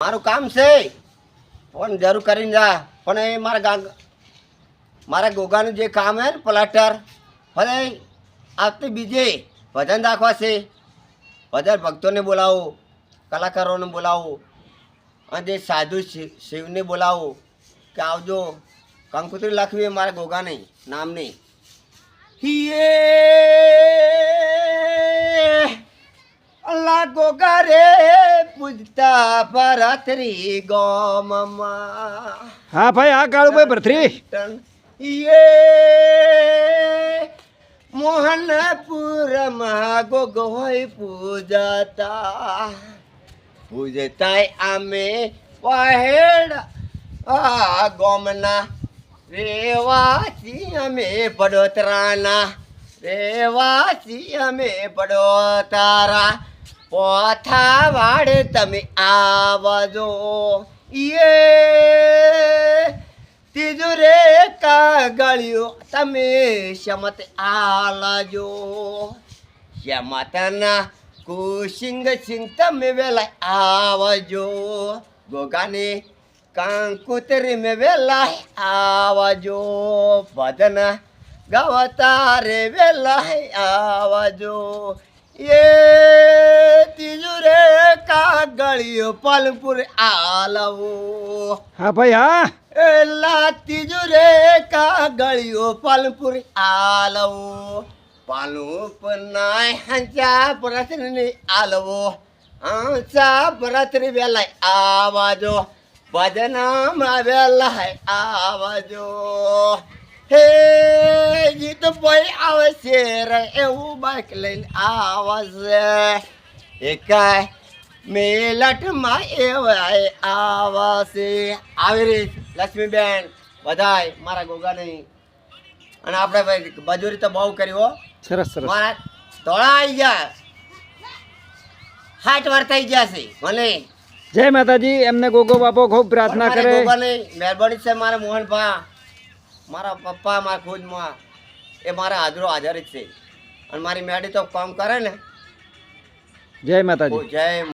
મારું કામ છે. ફોન જરૂર કરીને જા. પણ એ મારા ગામ મારા ગોગાનું જે કામ હે ને પ્લાસ્ટર ભલે આવતી બીજે ભજન રાખવા છે. ભજન ભક્તોને બોલાવો, કલાકારોને બોલાવો, અને જે સાધુ શિવ- શિવને બોલાવો કે આવજો. કંકુતરી લખવી મારા ગોગાની, નામની. હિયે! અલ્લા ગોગા રે પૂજતા ભરતરી ગોમમાં. હા ભાઈ હા કાળુભાઈ ભરથરી ટન યે મોહનપુરમાં ગોગો હોય પૂજતા. પૂજતાય અમે પહેડ આ ગોમના. રેવાસી અમે પડોતરાના રેવાસી અમે પડોતારા પોથા વાળ તમે આવજો. યે તિજુરે કાગળિયો તમે શમત આલાજો. શમતના કુશિંગ સિંગ તમે વેલા આવજો. ગોગાને કાંકુતરી મે વેલા આવજો. ભજન ગવતા રે વેલા આવજો. એ ત્રીજું રે કાગળિયો પાલનપુર આલવો. હા ભાઈ હા. એલા ત્રીજું રે કાગળિયો પાલનપુર આલવો. પાલનપુર નાય હંચા પરસની આલવો. હંચા પરસની વેલા આવાજો. ભજનામાં વેલા આવાજો. હે ભાઈ આવે છે રે એવું બાઈક લઈને છે એકાય મેલટમાં એવાય છે આવી રીત લક્ષ્મીબેન બધાય મારા ગોગા નહીં અને આપણે ભાઈ મજૂરી તો બહુ કર્યો સરસ સરસ. મારા ધોળા આવી ગયા. હાટ વાર થઈ ગયા છે ભલે જય માતાજી એમને ગોગો બાપો ખૂબ પ્રાર્થના કરે. મહેરબાની છે મારા મોહનભા મારા પપ્પા મારા ખુદમાં. એ મારા હાજરો હાજર જ છે. અને મારી મેડી તો કામ કરે ને. જય માતાજી. જય